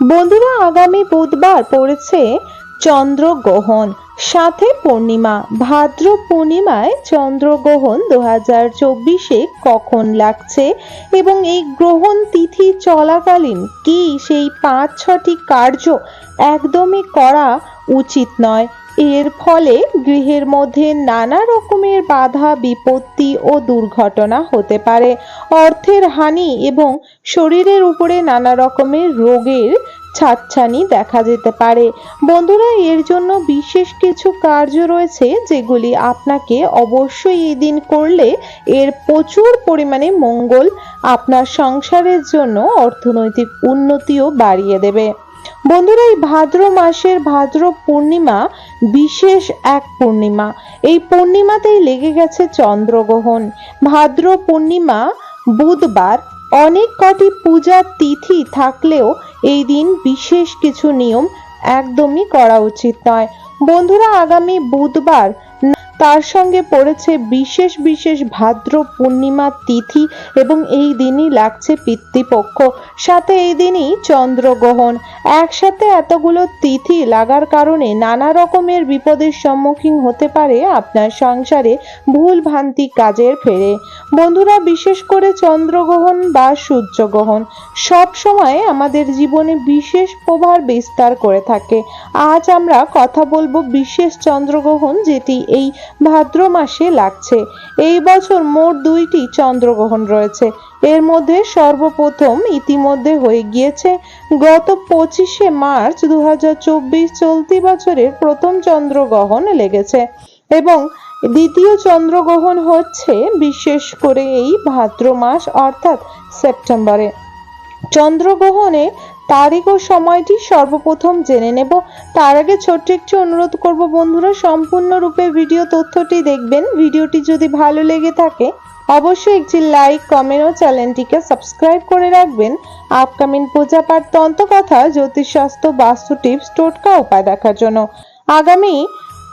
বন্ধুরা, আগামী বুধবার পড়েছে চন্দ্রগ্রহণ। সাথে পূর্ণিমা। ভাদ্র পূর্ণিমায় চন্দ্রগ্রহণ দু হাজার চব্বিশে কখন লাগছে এবং এই গ্রহণ তিথি চলাকালীন কি সেই পাঁচ ছটি কার্য একদমই করা উচিত নয়। এর ফলে গৃহের মধ্যে নানা রকমের বাধা, বিপত্তি ও দুর্ঘটনা হতে পারে। অর্থের হানি এবং শরীরের উপরে নানা রকমের রোগের ছাচ্ছানি দেখা যেতে পারে। বন্ধুরা, এর জন্য বিশেষ কিছু কার্য রয়েছে যেগুলি আপনাকে অবশ্যই এই দিন করলে এর প্রচুর পরিমাণে মঙ্গল আপনার সংসারের জন্য অর্থনৈতিক উন্নতিও বাড়িয়ে দেবে। বন্ধুরা, এই ভাদ্র মাসের ভাদ্র পূর্ণিমা বিশেষ এক পূর্ণিমা। এই পূর্ণিমাতেই লেগে গেছে চন্দ্রগ্রহণ। ভাদ্র পূর্ণিমা, বুধবার অনেক কটি পূজার তিথি থাকলেও এই দিন বিশেষ কিছু নিয়ম একদমই করা উচিত নয়। বন্ধুরা, আগামী বুধবার তার সঙ্গে পড়েছে বিশেষ বিশেষ ভাদ্র পূর্ণিমা তিথি এবং এই দিনই লাগছে পিতৃপক্ষ। সাথে এই দিনই চন্দ্রগ্রহণ। একসাথে এতগুলো তিথি লাগার কারণে নানা রকমের বিপদের সম্মুখীন হতে পারে আপনার সংসারে ভুল ভ্রান্তি কাজের ফেরে। বন্ধুরা, বিশেষ করে চন্দ্রগ্রহণ বা সূর্যগ্রহণ সব সময় আমাদের জীবনে বিশেষ প্রভাব বিস্তার করে থাকে। আজ আমরা কথা বলব বিশেষ চন্দ্রগ্রহণ যেটি এই ভাদ্র মাসে লাগছে। এই বছর মোট দুইটি চন্দ্রগ্রহণ রয়েছে। এর মধ্যে সর্বপ্রথম ইতিমধ্যে হয়ে গিয়েছে। গত পঁচিশে মার্চ দু হাজার চব্বিশ চলতি বছরের প্রথম চন্দ্রগ্রহণ লেগেছে এবং দ্বিতীয় চন্দ্রগ্রহণ হচ্ছে বিশেষ করে এই ভাদ্র মাস, অর্থাৎ সেপ্টেম্বরে। চন্দ্রগ্রহণে তারিখ ও সময়টি সর্বপ্রথম জেনে নেব। তার আগে ছোট্ট একটি অনুরোধ করব বন্ধুরা, সম্পূর্ণরূপে ভিডিও তথ্যটি দেখবেন। ভিডিওটি যদি ভালো লেগে থাকে, অবশ্যই একটি লাইক, কমেন্ট ও চ্যানেলটিকে সাবস্ক্রাইব করে রাখবেন। আপকামিং পূজা পাঠ তন্ত্রকথা জ্যোতিষশাস্ত্র, বাস্তু টিপস, টোটকা উপায় দেখার জন্য। আগামী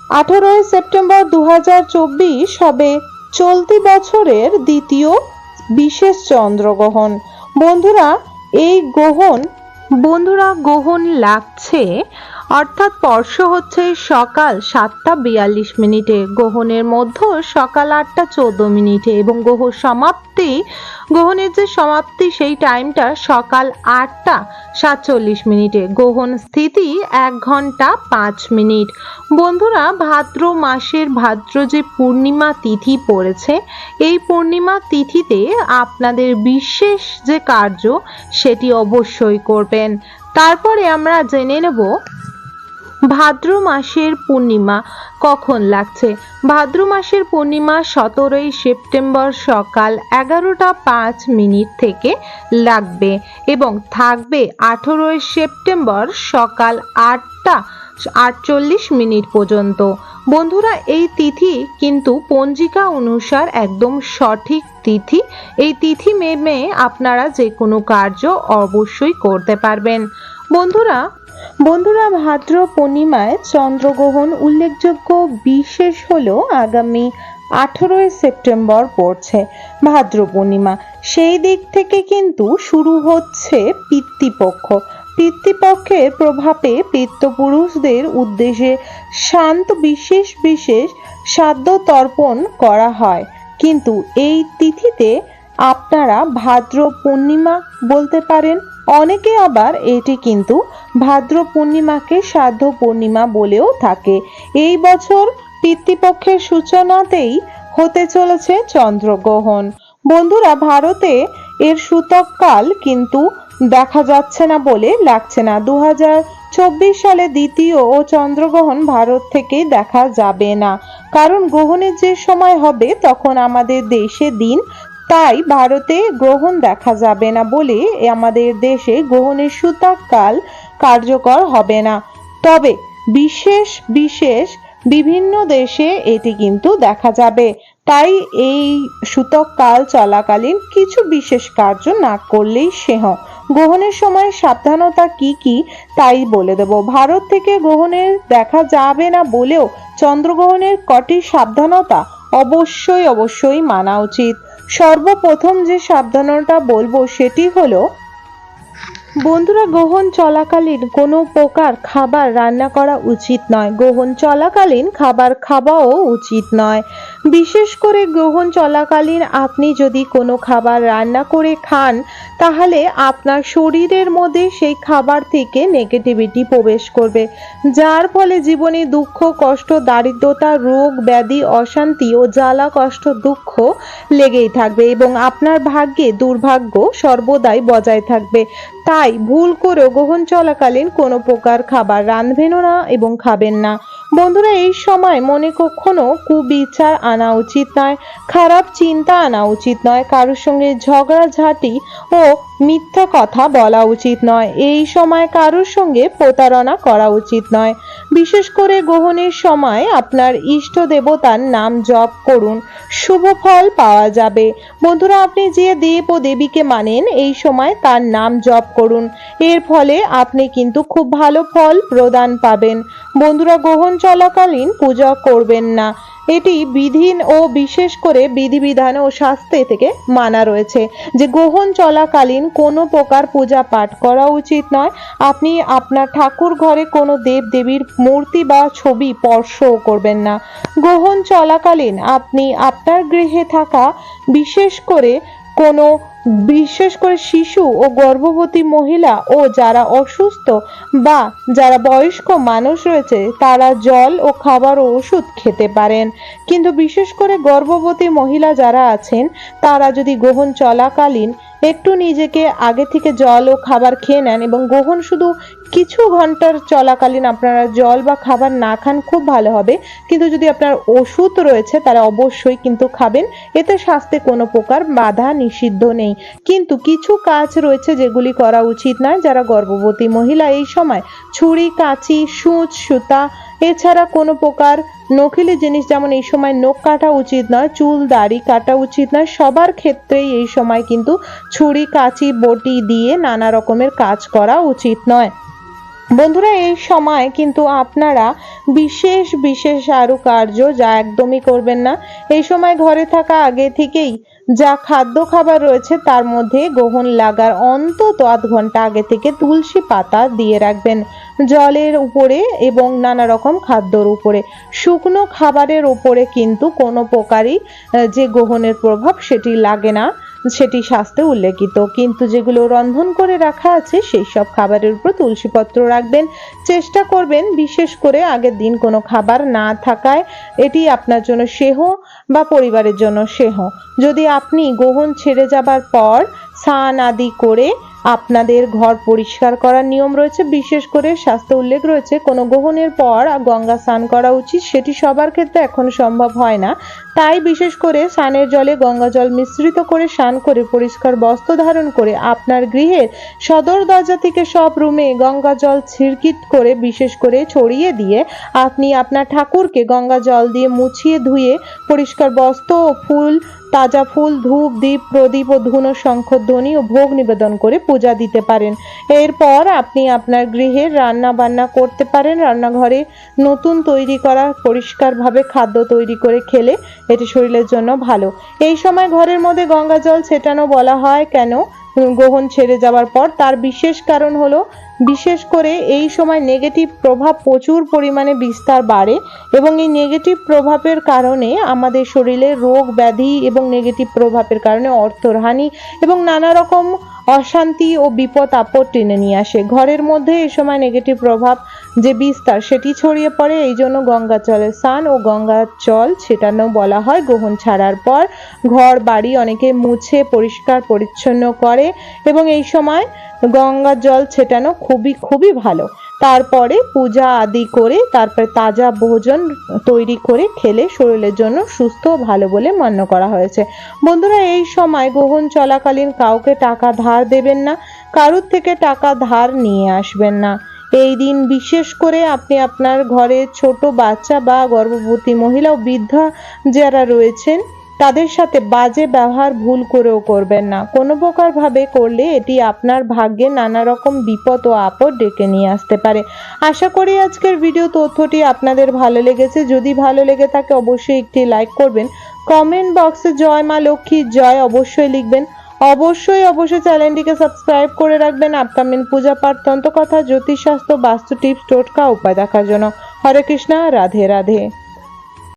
আঠারোই সেপ্টেম্বর দু হাজার চব্বিশ হবে চলতি বছরের দ্বিতীয় বিশেষ চন্দ্রগ্রহণ। বন্ধুরা, এই গ্রহণ, বন্ধুরা, গ্রহণ লাগছে অর্থাৎ স্পর্শ হচ্ছে সকাল সাতটা বিয়াল্লিশ মিনিটে গ্রহণের মধ্য সকাল আটটা চোদ্দ মিনিটে এবং গ্রহ সমাপ্তি, গ্রহণের যে সমাপ্তি সেই টাইমটা সকাল আটটা সাতচল্লিশ মিনিটে, গ্রহণ স্থিতি এক ঘণ্টা পাঁচ মিনিট। বন্ধুরা, ভাদ্র মাসের ভাদ্র যে পূর্ণিমা তিথি পড়েছে, এই পূর্ণিমা তিথিতে আপনাদের বিশেষ যে কার্য সেটি অবশ্যই করবেন। তারপরে আমরা জেনে নেব ভাদ্র মাসের পূর্ণিমা কখন লাগছে? ভাদ্র মাসের পূর্ণিমা সতেরোই সেপ্টেম্বর সকাল এগারোটা পাঁচ মিনিট থেকে লাগবে এবং থাকবে আঠেরোই সেপ্টেম্বর সকাল আটটা আটচল্লিশ মিনিট পর্যন্ত। বন্ধুরা, এই তিথি কিন্তু পঞ্জিকা অনুসার একদম সঠিক তিথি। এই তিথি মেমে আপনারা যে কোনো কার্য অবশ্যই করতে পারবেন। বন্ধুরা বন্ধুরা, ভাদ্র পূর্ণিমায় চন্দ্রগ্রহণ উল্লেখযোগ্য বিশেষ হলো আগামী আঠেরোই সেপ্টেম্বর পড়ছে ভাদ্র পূর্ণিমা। সেই দিক থেকে কিন্তু শুরু হচ্ছে পিতৃপক্ষ। পিতৃপক্ষের প্রভাবে পিতৃপুরুষদের উদ্দেশ্যে শান্ত, বিশেষ বিশেষ সাধ্য তর্পণ করা হয়। কিন্তু এই তিথিতে আপনারা ভাদ্র পূর্ণিমা বলতে পারেন, অনেকে আবার এটি কিন্তু ভাদ্র পূর্ণিমাকে সাধ্য পূর্ণিমা বলেও থাকে। এই বছর পিতৃপক্ষের সূচনাতেই হতে চলেছে চন্দ্রগ্রহণ। বন্ধুরা, ভারতে এর সূতককাল কিন্তু দেখা যাচ্ছে না বলে লাগছে না। দু চব্বিশ সালে দ্বিতীয় ও চন্দ্রগ্রহণ ভারত থেকে দেখা যাবে না। কারণ গ্রহণের যে সময় হবে, তখন আমাদের দেশে দিন তাই ভারতে গ্রহণ দেখা যাবে না বলে আমাদের দেশে গ্রহণের সূতককাল কার্যকর হবে না। তবে বিশেষ বিশেষ বিভিন্ন দেশে এটি কিন্তু দেখা যাবে। তাই এই সূতক কাল চলাকালীন কিছু বিশেষ কার্য না করলেই সেহ। গ্রহণের সময় সাবধানতা কি কি তাই বলে দেব। ভারত থেকে গ্রহণের দেখা যাবে না বলেও চন্দ্রগ্রহণের কটি সাবধানতা অবশ্যই অবশ্যই মানা উচিত। সর্বপ্রথম যে সাবধানতা বলব সেটি হলো বন্ধুরা, গ্রহণ চলাকালীন কোনো প্রকার খাবার রান্না করা উচিত নয়। গ্রহণ চলাকালীন খাবার খাওয়াও উচিত নয়। বিশেষ করে গ্রহণ চলাকালীন আপনি যদি কোনো খাবার রান্না করে খান, তাহলে আপনার শরীরের মধ্যে সেই খাবার থেকে নেগেটিভিটি প্রবেশ করবে। যার ফলে জীবনে দুঃখ, কষ্ট, দারিদ্রতা, রোগ, ব্যাধি, অশান্তি ও জ্বালা, কষ্ট, দুঃখ লেগেই থাকবে এবং আপনার ভাগ্যে দুর্ভাগ্য সর্বদাই বজায় থাকবে। তাই ভুল করেও গ্রহণ চলাকালীন কোনো প্রকার খাবার রাঁধবেনও না এবং খাবেন না। বন্ধুরা, এই সময় মনে কখনো কুবিচার আনা উচিত নয়, খারাপ চিন্তা আনা উচিত নয়, কারোর সঙ্গে ঝগড়াঝাটি ও মিথ্যা কথা বলা উচিত নয়। এই সময় কারোর সঙ্গে প্রতারণা করা উচিত নয়। বিশেষ করে গ্রহণের সময় আপনার ইষ্ট দেবতার নাম জপ করুন, শুভ ফল পাওয়া যাবে। বন্ধুরা, আপনি যে দেব ও দেবীকে মানেন, এই সময় তার নাম জপ করুন। এর ফলে আপনি কিন্তু খুব ভালো ফল প্রদান পাবেন। বন্ধুরা, গ্রহণ চলাকালীন পূজা করবেন না। এটি বিধিন ও বিশেষ করে বিধিবিধান ও শাস্ত্রে থেকে মানা রয়েছে যে গ্রহণ চলাকালীন কোনো প্রকার পূজা পাঠ করা উচিত নয়। আপনি আপনার ঠাকুর ঘরে কোনো দেব দেবীর মূর্তি বা ছবি স্পর্শও করবেন না। গ্রহণ চলাকালীন আপনি আপনার গৃহে থাকা বিশেষ করে কোনো বিশেষ করে শিশু ও গর্ভবতী মহিলা ও যারা অসুস্থ বা যারা বয়স্ক মানুষ রয়েছে, তারা জল ও খাবার ও ওষুধ খেতে পারেন। কিন্তু বিশেষ করে গর্ভবতী মহিলা যারা আছেন, তারা যদি গ্রহণ চলাকালীন একটু নিজেকে আগে থেকে জল ও খাবার খেয়ে নেন এবং গ্রহণ শুধু কিছু ঘণ্টার চলাকালীন আপনারা জল বা খাবার না খান খুব ভালো হবে। কিন্তু যদি আপনার ওষুধ রয়েছে, তারা অবশ্যই কিন্তু খাবেন। এতে স্বাস্থ্যে কোনো প্রকার বাধা নিষিদ্ধ নেই। কিন্তু কিছু কাজ রয়েছে যেগুলি করা উচিত নয়। যারা গর্ভবতী মহিলা এই সময় ছুরি, কাঁচি, সূচ, সুতা এছাড়া কোনো প্রকার নখিলি জিনিস যেমন এই সময় নখ কাটা উচিত নয়, চুল, দাড়ি কাটা উচিত নয়, সবার ক্ষেত্রেই এই সময় কিন্তু ছুরি, কাঁচি, বটি দিয়ে নানা রকমের কাজ করা উচিত নয়। বন্ধুরা, এই সময় কিন্তু আপনারা বিশেষ বিশেষ কার্য যা একদমই করবেন না। এই সময় ঘরে থাকা আগে থেকেই যা খাদ্য খাবার রয়েছে তার মধ্যে গ্রহণ লাগার অন্তত আধ ঘণ্টা আগে থেকে তুলসী পাতা দিয়ে রাখবেন জলের উপরে এবং নানা রকম খাদ্যর উপরে। শুকনো খাবারের উপরে কিন্তু কোনো প্রকারই যে গ্রহণের প্রভাব সেটি লাগে না। সেটি স্বাস্থ্যে উল্লেখিত। কিন্তু যেগুলো রন্ধন করে রাখা আছে, সেই সব খাবারের উপর তুলসীপত্র রাখবেন। চেষ্টা করবেন বিশেষ করে আগের দিন কোনো খাবার না থাকায়। এটি আপনার জন্য সেহ বা পরিবারের জন্য সেহ। যদি আপনি গ্রহণ ছেড়ে যাবার পর স্নান আদি করে আপনাদের ঘর পরিষ্কার করার নিয়ম রয়েছে, বিশেষ করে স্বাস্থ্য উল্লেখ রয়েছে, কোনো গ্রহণের পর গঙ্গা স্নান করা উচিত, সেটি সবার ক্ষেত্রে এখন সম্ভব হয় না। তাই বিশেষ করে স্নানের জলে গঙ্গা জল মিশ্রিত করে স্নান করে পরিষ্কার বস্ত্র ধারণ করে আপনার গৃহের সদর দরজা থেকে সব রুমে গঙ্গা জল ছিরকিট করে বিশেষ করে ছড়িয়ে দিয়ে আপনি আপনার ঠাকুরকে গঙ্গা জল দিয়ে মুছিয়ে ধুয়ে পরিষ্কার বস্ত্র ও ফুল তাজা ফুল, ধূপ, দীপ, প্রদীপ ও ধুনো শঙ্খধ্বনি ও ভোগ নিবেদন করে পূজা দিতে পারেন। এরপর আপনি আপনার গৃহে রান্না বান্না করতে পারেন। রান্নাঘরে নতুন তৈরি করা, পরিষ্কারভাবে খাদ্য তৈরি করে খেলে এটি শরীরের জন্য ভালো। এই সময় ঘরের মধ্যে গঙ্গা জল ছেটানো বলা হয়। কেন? গ্রহণ ছেড়ে যাওয়ার পর। তার বিশেষ কারণ হলো বিশেষ করে এই সময় নেগেটিভ প্রভাব প্রচুর পরিমাণে বিস্তার বাড়ে এবং এই নেগেটিভ প্রভাবের কারণে আমাদের শরীরে রোগ ব্যাধি এবং নেগেটিভ প্রভাবের কারণে অর্থহানি এবং নানা রকম অশান্তি ও বিপদ আপদ টেনে নিয়ে আসে। ঘরের মধ্যে এই সময় নেগেটিভ প্রভাব যে বিস্তার সেটি ছড়িয়ে পড়ে, এই জন্য গঙ্গা জলের স্নান ও গঙ্গার জল ছেটানো বলা হয়। গ্রহণ ছাড়ার পর ঘর বাড়ি অনেকে মুছে, পরিষ্কার, পরিচ্ছন্ন করে এবং এই সময় গঙ্গা জল ছেটানো খুবই খুবই ভালো। তারপরে পূজা আদি করে তারপরে তাজা ভোজন তৈরি করে খেলে শরীরের জন্য সুস্থ ভালো বলে মান্য করা হয়েছে। বন্ধুরা, এই সময় গ্রহণ চলাকালীন কাউকে টাকা ধার দেবেন না, কারুর থেকে টাকা ধার নিয়ে আসবেন না। এই দিন বিশেষ করে আপনি আপনার ঘরে ছোট বাচ্চা বা গর্ভবতী মহিলা ও বৃদ্ধা যারা রয়েছেন তাদের সাথে বাজে ব্যবহার ভুল করেও করবেন না। কোনো প্রকার ভাবে করলে এটি আপনার ভাগ্যে নানা রকম বিপদ ও আপদ ডেকে নিয়ে আসতে পারে। আশা করি আজকের ভিডিও তথ্যটি আপনাদের ভালো লেগেছে। যদি ভালো লেগে থাকে, অবশ্যই একটি লাইক করবেন। কমেন্ট বক্সে জয় মা লক্ষ্মী, জয় অবশ্যই লিখবেন। অবশ্যই অবশ্যই চ্যানেলটিকে সাবস্ক্রাইব করে রাখবেন। আপকামিং পূজা পাঠ, তন্ত্রকথা, জ্যোতিষশাস্ত্র বাস্তু টিপস টোটকা, উপায় দেখার জন্য। হরে কৃষ্ণা, রাধে রাধে।